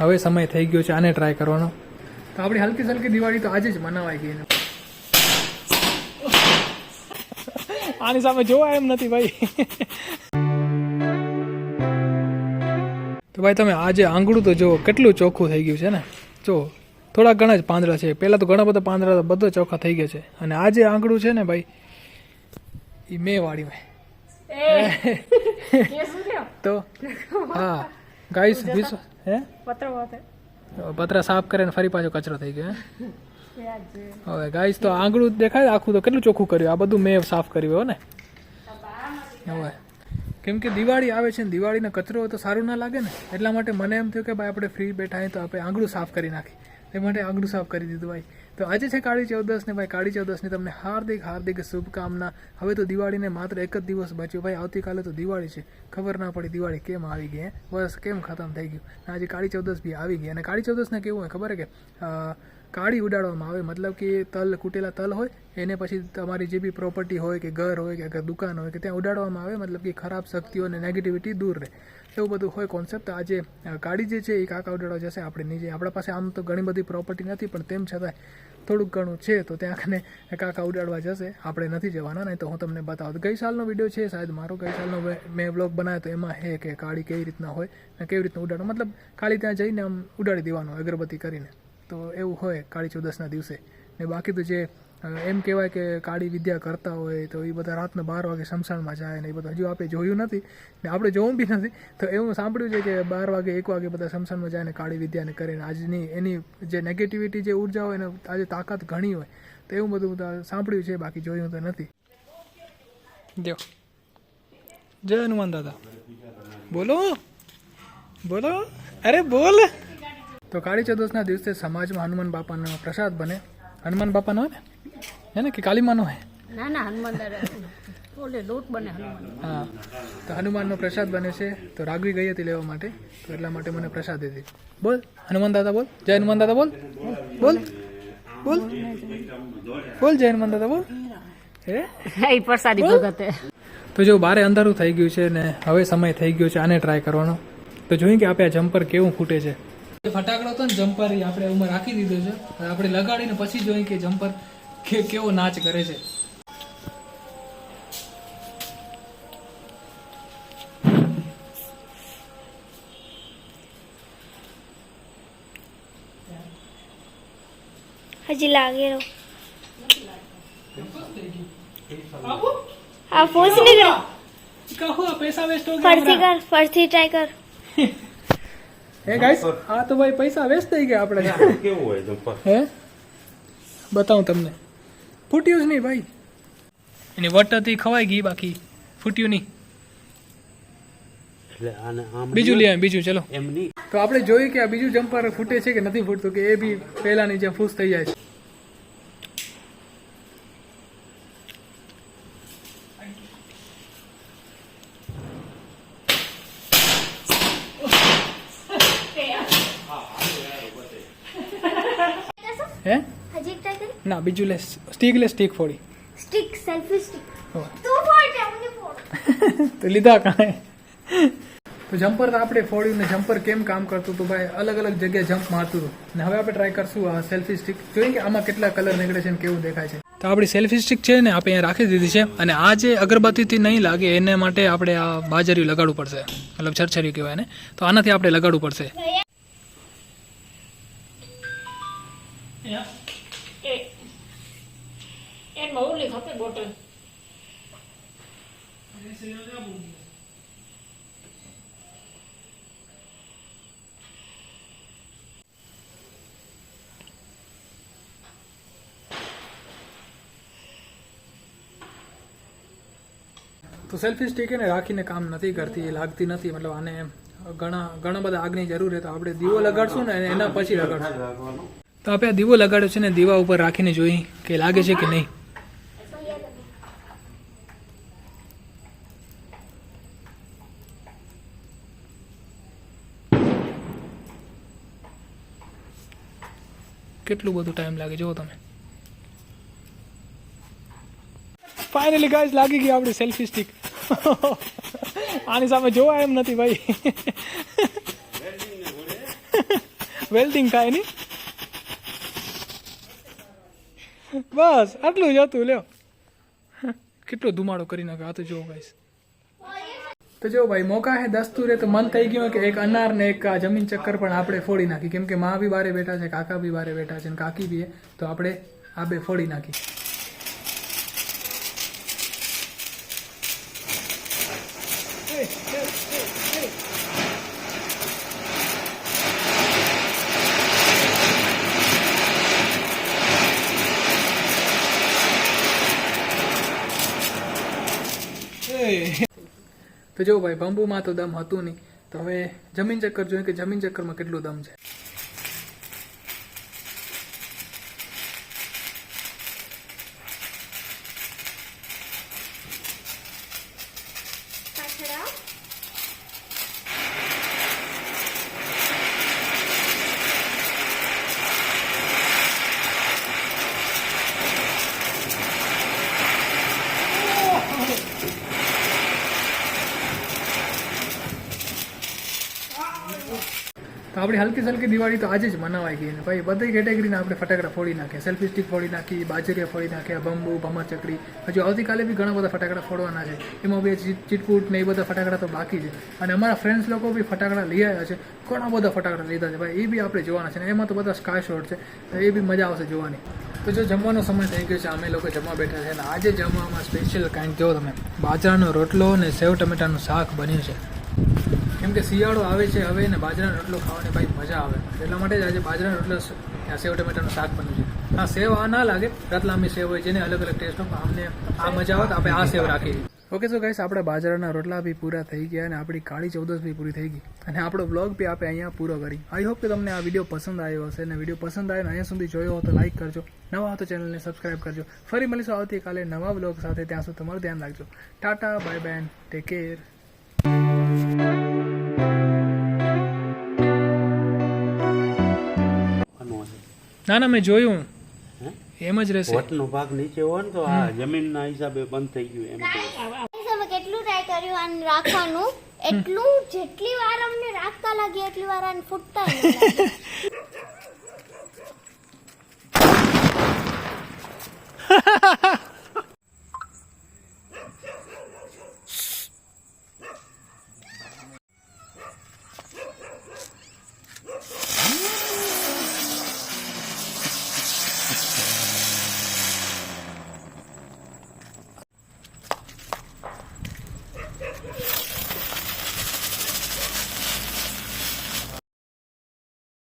હવે સમય થઈ ગયો છે આને ટ્રાય કરવાનો. તો આપણી હલકી સલકી દિવાળી તો આજે જ મનાવાઈ ગઈ ને આની સામે જોવા એમ નથી ભાઈ. તો ભાઈ તમે આજે આંગળું તો જુઓ કેટલું ચોખ્ખું થઈ ગયું છે ને? જો થોડા ઘણા જ પાંદડા છે. પહેલાં તો ઘણા બધા પાંદડા તો બધો ચોખ્ખા થઈ ગયા છે. અને આજે આંગળું છે ને ભાઈ એ મેં વાળી મેં તો હા. ગાઈસ વિશ્વ હે પતરા સાફ કરે ને ફરી પાછો કચરો થઈ ગયો હે હવે ગાઈસ તો આંગળું દેખાય આખું તો કેટલું ચોખ્ખું કર્યું? આ બધું મેં સાફ કર્યું હો ને? હવે કેમ કે દિવાળી આવે છે ને દિવાળીનો કચરો તો સારું ના લાગે ને એટલા માટે મને એમ થયું કે ભાઈ આપણે ફ્રી બેઠા હોય તો આપણે આંગળું સાફ કરી નાખી એ માટે આંગળું સાફ કરી દીધું ભાઈ. તો આજે છે કાળી ચૌદસ ને ભાઈ, કાળી ચૌદસની તમને હાર્દિક હાર્દિક શુભકામના. હવે તો દિવાળીને માત્ર એક જ દિવસ બચ્યો. ભાઈ, આવતીકાલે તો દિવાળી છે. ખબર ના પડી દિવાળી કેમ આવી ગઈ બસ કેમ ખતમ થઈ ગયું? આજે કાળી ચૌદસ બી આવી ગઈ. અને કાળી ચૌદસને કેવું હોય ખબર કે કાળી ઉડાડવામાં આવે. મતલબ કે તલ, કૂટેલા તલ હોય, એને પછી તમારી જે બી પ્રોપર્ટી હોય કે ઘર હોય કે દુકાન હોય કે ત્યાં ઉડાડવામાં આવે. મતલબ કે ખરાબ શક્તિઓ અને નેગેટિવિટી દૂર રહે. એવું બધું હોય કોન્સેપ્ટ આજે ગાડી જે છે એ કાકા ઉડાડવા જશે આપણે નીચે. આપણા પાસે આમ તો ઘણી બધી પ્રોપર્ટી નથી, પણ તેમ છતાંય થોડુંક ઘણું છે, તો ત્યાં કને કાકા ઉડાડવા જશે. આપણે નથી જવાના, નહીં તો હું તમને બતાવું. ગઈ સાલનો વીડિયો છે, શાયદ મારો ગઈ સાલનો મેં બ્લોગ બનાવ્યો તો એમાં હે કે કાળી કેવી રીતના હોય ને કેવી રીતના ઉડાડો મતલબ કાળી ત્યાં જઈને આમ ઉડાડી દેવાનો, અગરબત્તી કરીને. તો એવું હોય કાળી ચૌદસના દિવસે. ને બાકી તો જે એમ કહેવાય કે કાળી વિદ્યા કરતા હોય તો એ બધા રાતના બાર વાગે શમશાનમાં જાય ને એ બધું હજુ આપણે જોયું નથી ને આપણે જોવું બી નથી. તો એવું સાંભળ્યું છે કે બાર વાગે એક વાગે બધા શમશાનમાં જાય ને કાળી વિદ્યાને કરીને આજની એની જે નેગેટિવિટી જે ઊર્જા હોય એને આજે તાકાત ઘણી હોય. તો એવું બધું બધા સાંભળ્યું છે બાકી જોયું તો નથી. જો. જય હનુમાન દાદા. બોલો. બોલો. અરે બોલ. તો કાળી ચૌદસના દિવસે સમાજમાં હનુમાન બાપાનો પ્રસાદ બને. હનુમાન બાપાનો હોય ને? હે ને કે કાલીમાનો હે? ના ના હનુમાન ઓલે લોટ બને હા. તો હનુમાનનો પ્રસાદ બને છે. તો રાગવી ગઈ હતી લેવા માટે. તો એટલા માટે મને પ્રસાદ દીધી બોલ હનુમાન દાદા બોલ. જય હનુમાન દાદા બોલ. બોલ. બોલ. બોલ જય હનુમાન દાદા બોલ. હે? પ્રસાદી ભગતે. તો જો બારે અંધારું થઈ ગયું છે ને હવે સમય થઈ ગયો છે આને ટ્રાય કરવાનો. તો જોઈએ કે આપણે આ જમ્પર કેવું ફૂટે છે. ફટાકડો હતો ને જમ્પર આપણે ઉમર રાખી દીધો છે. આપણે લગાડીને પછી જોઈએ કે જમ્પર કે કેવો નાચ કરે છે? હજી લાગેલો આ ફોર્સ નીકળો. કહો પૈસા વેસ્ટ હો ફરથી કર ફરથી ટ્રાય કર. હે ગાઈસ આ તો ભાઈ પૈસા વેસ્ટ થઈ ગયા આપણે. કેવું હોય જમ્પર હે? બતાવું તમને. ફૂટ્યું જ નહીં ભાઈ. એની વટ હતી ખવાઈ ગઈ બાકી. ફૂટ્યું નહીં. બીજું લઈ બીજું ચલો. એમ નહીં. તો આપણે જોયું કે આ બીજું જમ્પર ફૂટે છે કે નથી ફૂટતું કે એ બી પહેલાની જેમ ફૂસ થઈ જાય છે. હે? ના બીજું લે સ્ટીક લે સ્ટીક ફોડી. સ્ટીક સેલ્ફી સ્ટીક તું ફોડ મને ફોડ. તો લીધા કાંઈ. તો જમ્પર તો આપણે ફોડ્યું ને જમ્પર કેમ કામ કરતું હતું ભાઈ? અલગ અલગ જગ્યાએ જમ્પ મારતું હતું. ને હવે આપણે ટ્રાય કરશું આ સેલ્ફી સ્ટીક જોઈએ કે આમાં કેટલા કલર નીકળે છે ને કેવું દેખાય છે? તો આપણી સેલ્ફી સ્ટિક છે ને આપણે અહીંયા રાખી દીધી છે. અને આ જે અગરબત્તીથી નહીં લાગે એને માટે આપણે આ બાજરિયું લગાડવું પડશે. મતલબ છરછરિયું કહેવાય ને તો આનાથી આપણે લગાડવું પડશે. એમાં ઓલી ખપે બોટલ. તો સેલ્ફી સ્ટિક એને રાખીને કામ નથી કરતી એ લાગતી નથી. મતલબ આને ઘણા ઘણા બધા આગની જરૂર છે. તો આપણે દીવો લગાડશું ને એના પછી લગાડશું. તો આપણે આ દીવો લગાડ્યો છે ને દીવા ઉપર રાખીને જોઈ કે લાગે છે કે નહીં. કેટલું બધું ટાઈમ લાગે? જુઓ તમે. ફાઇનલી ગાઈસ લાગી ગઈ આપણી સેલ્ફી સ્ટિક આની સામે જોવા એમ નથી ભાઈ. વેલ્ડિંગ થાયની બસ આટલું જ હતું લ્યો. કેટલો ધુમાડો કરી નાખ્યો? આ તો જોવો ગાઈસ તો જો ભાઈ, મોકા હે દસ્તુરે તો મન થઈ ગયું કે એક અનાર ને એક જમીન ચક્કર પણ આપણે ફોડી નાખી. કેમ કે મા બી બારે બેઠા છે, કાકા બી બારે બેઠા છે કાકી બી તો આપણે આ બે ફોડી નાખી. તો જો ભાઈ, બંબુમાં તો દમ હતું નહીં. તો હવે જમીન ચક્કર જોઈએ કે જમીન ચક્કરમાં કેટલું દમ છે પાછળ આવ. તો આપણી હલકી સલકી દિવાળી તો આજે જ મનાવાય ગઈ ભાઈ, બધી કેટેગરીના આપણે ફટાકડા ફોડી નાખીએ સેલ્ફી સ્ટિક ફોડી નાખી બાજરીયા ફોડી નાખ્યા બંબુ ભમર ચકરી હજુ આવતીકાલે બી ઘણા બધા ફટાકડા ફોડવાના છે. એમાં બી ચીટ- ચીટકૂટ ને એ બધા ફટાકડા તો બાકી છે. અને અમારા ફ્રેન્ડ્સ લોકો બી ફટાકડા લઈ આવ્યા છે. ઘણા બધા ફટાકડા લીધા છે. ભાઈ, એ બી આપણે જોવાના છે ને એમાં તો બધા સ્કાય શોટ છે. તો એ બી મજા આવશે જોવાની. તો જો જમવાનો સમય થઈ ગયો છે, અમે લોકો જમવા બેઠા છે. અને આજે જમવામાં સ્પેશિયલ કાંઈક જો તમે. બાજરાનો રોટલો અને સેવ ટમેટાનું શાક બન્યું છે. કેમ કે શિયાળો આવે છે હવે ને બાજરાનો રોટલો ખાવાની ભાઈ મજા આવે. એટલા માટે આજે બાજરાનો રોટલો આ સેવ ટમેટાનું શાક બન્યું છે. આ સેવ આ ના લાગે રતલામી સેવ હોય જેને અલગ અલગ ટેસ્ટ હોય અમને આ મજા આવે આપણે આ સેવ રાખી ઓકે સો ગાઈસ આપણા બાજરાના રોટલા બી પૂરા થઈ ગયા અને આપણી કાળી ચૌદસ બી પૂરી થઈ ગઈ. અને આપણો બ્લોગ બી આપણે અહીંયા પૂરો કરી. આઈ હોપ કે તમને આ વીડિયો પસંદ આવ્યો હશે અને વીડિયો પસંદ આવ્યો અહીંયા સુધી જોયો હોય તો લાઈક કરજો. નવા હો તો ચેનલને સબસ્ક્રાઇબ કરજો. ફરી મળીશું આવતીકાલે નવા બ્લોગ સાથે. ત્યાં સુધી તમારું ધ્યાન રાખજો. Tata bye bye take care ના ના મેં જોયું. એમ જ રહેશે. વટનો ભાગ નીચે હોય ને તો આ જમીનના હિસાબે બંધ થઈ ગયું એમ. કેટલું ટ્રાય કર્યું આને રાખવાનું? એટલું જેટલી વાર અમને રાખતા લાગી એટલી વાર આને ફૂટતા